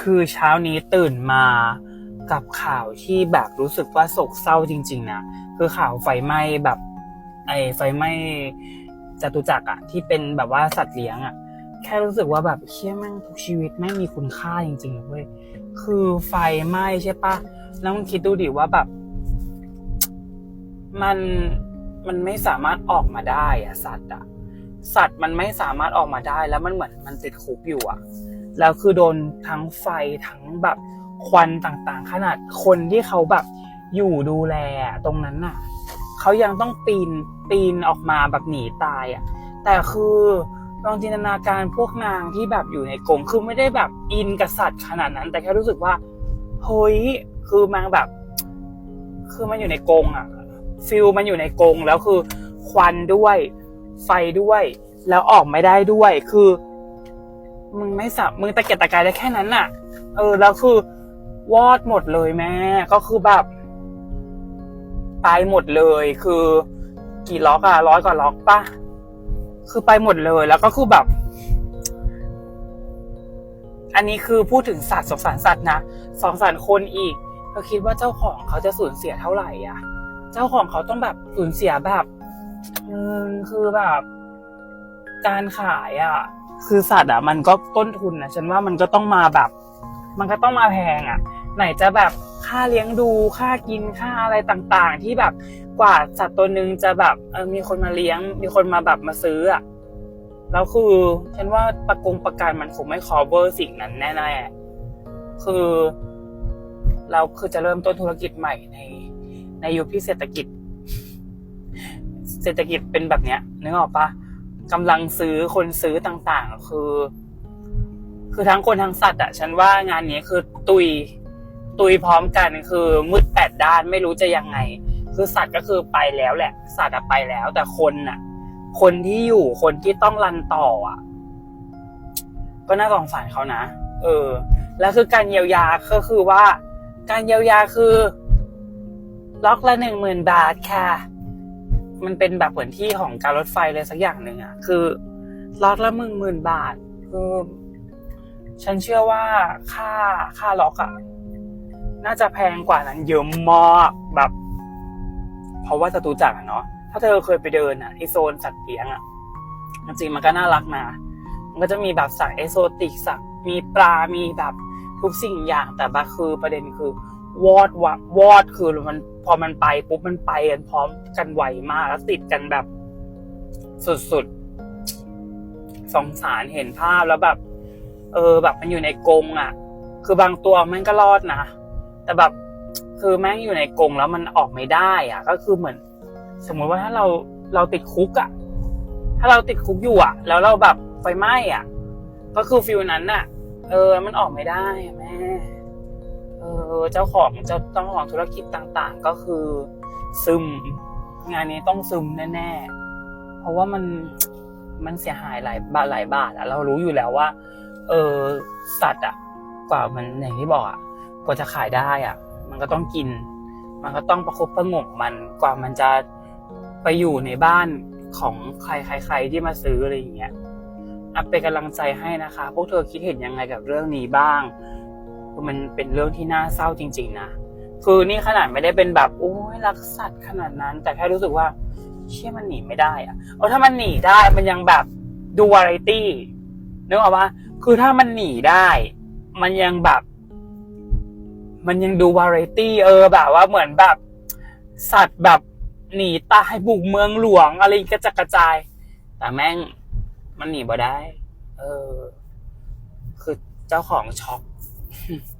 คือเช้านี้ตื่นมากับข่าวที่แบบรู้สึกว่าโศกเศร้าจริง ๆ นะ คือข่าวไฟไหม้แบบ ไอ้ไฟไหม้จตุจักรอะที่เป็นแบบว่าสัตว์เลี้ยงอะแค่รู้สึกว่าแบบเชี่ยแม่งทุกชีวิตไม่มีคุณค่าจริงๆเว้ยคือไฟไหม้ใช่ปะแล้วมึงคิดดูดิว่าแบบ มันมันไม่สามารถออกมาได้อะสัตว์อะ สัตว์มันไม่สามารถออกมาได้ แล้วมันเหมือนมันติดคุกอยู่อะแล้วคือโดนทั้งไฟทั้งแบบควันต่างๆ ขนาดคนที่เขาแบบอยู่ดูแลตรงนั้นน่ะเขายังต้องปีนปีนออกมาแบบหนีตายอะแต่คือลองจินตนาการพวกนางที่แบบอยู่ในกรงคือไม่ได้แบบอินกับสัตว์ขนาดนั้น แต่แค่รู้สึกว่าเฮ้ยคือมันแบบ คือมันอยู่ในกรงอะฟิลมันอยู่ในกรงแล้วคือควันด้วย ไฟด้วย แล้วออกไม่ได้ด้วย คือ มึงไม่สับมึงตะเกียกตะกายได้แค่นั้นน่ะ เออ แล้วคือวอดหมดเลยแม่ ก็คือแบบตายหมดเลย คือ กี่ล็อกอะร้อยกว่าล็อกปะคือไปหมดเลย แล้วก็คือแบบ อันนี้คือพูดถึงสัตว์สงสารสัตว์นะสงสารคนอีกเธอคิดว่าเจ้าของเขาจะสูญเสียเท่าไหร่อะ เจ้าของเขาต้องแบบสูญเสียแบบ อืมคือแบบ การขายอะ คือสัตว์อะ มันก็ต้นทุนนะฉันว่ามันก็ต้องมาแบบ มันก็ต้องมาแพงอะ ไหนจะแบบค่าเลี้ยงดูค่ากินค่าอะไรต่างๆ ที่แบบกว่าสัตว์ตัวหนึ่งจะแบบเออมีคนมาเลี้ยง มีคนมาแบบมาซื้ออะแล้วคือฉันว่าประกงประกันมันคงไม่ cover สิ่งนั้นแน่ๆคือ เราคือจะเริ่มต้นธุรกิจใหม่ในในยุคที่เศรษฐกิจ เศรษฐกิจเป็นแบบเนี้ยนึกออกปะกำลังซื้อคนซื้อต่างๆ คือ คือทั้งคนทั้งสัตว์อะฉันว่างานนี้คือตุยตุยพร้อมกันคือมืดแปดด้านไม่รู้จะยังไง คือสัตว์ก็คือไปแล้วแหละ สัตว์อะไปแล้ว แต่คนน่ะ คนที่อยู่คนที่ต้องรันต่ออะก็น่าสงสารเขานะเออ แล้วคือการเยียวยาก็คือว่า การเยียวยาคือ ล็อกละหนึ่งหมื่นบาทค่ะ มันเป็นแบบเหมือนที่ของการรถไฟเลยสักอย่างหนึ่งอะคือล็อกละหมื่นหมื่นบาทคือฉันเชื่อว่าค่าค่าล็อกอะน่าจะแพงกว่านั้นเยอะมากแบบ เพราะว่าจตุจักรเนาะถ้าเธอเคยไปเดินอะไอโซนสัตว์เลี้ยงอะจริงมันก็น่ารักนะมันก็จะมีแบบสัตว์เอโซติกสัตว์มีปลามีแบบทุกสิ่งอย่างแต่บาคือประเด็นคือ วอดวะวอดคือมัน พอมันไปปุ๊บมันไปกันพร้อมกันไวมากแล้วติดกันแบบ สุดๆสงสารเห็นภาพแล้วแบบ เออแบบมันอยู่ในกรงอะ คือบางตัวแม่งก็รอดนะแต่แบบคือแม่งอยู่ในกรงแล้วมันออกไม่ได้อะ ก็คือเหมือน สมมุติว่าถ้าเราเราติดคุกอะ ถ้าเราติดคุกอยู่อะ แล้วเราแบบไฟไหม้อะ ก็คือฟิลนั้นน่ะ เออ มันออกไม่ได้แม่ ออเจ้าของเจ้าต้องของธุรกิจต่างๆ ก็คือ ซึม งานนี้ต้องซึมแน่ๆ เพราะว่ามันมันเสียหายหลายบาทหลายบาทอะเรารู้อยู่แล้วว่า เออสัตว์อะกว่ามันอย่างที่บอกอะกว่าจะขายได้อะมันก็ต้องกิน มันก็ต้องประคบประงมมันกว่ามันจะไปอยู่ในบ้านของใครใครที่มาซื้ออะไรอย่างเงี้ยอัปเป็นกำลังใจให้นะคะ พวกเธอคิดเห็นยังไงกับเรื่องนี้บ้าง คือมันเป็นเรื่องที่น่าเศร้าจริง ๆ นะ คือนี่ขนาดไม่ได้เป็นแบบโอ้ยรักสัตว์ขนาดนั้น แต่แค่รู้สึกว่า เชี่ยมันหนีไม่ได้อะเออถ้ามันหนีได้มันยังแบบดูวาไรตี้นึกออกปะคือถ้ามันหนีได้ มันยังแบบ มันยังดูวาไรตี้เออแบบว่าเหมือนแบบ สัตว์แบบหนีตายบุกเมืองหลวงอะไรกระจัดกระจาย แต่แม่งมันหนีบ่ได้ เออ คือเจ้าของช็อก Hmm.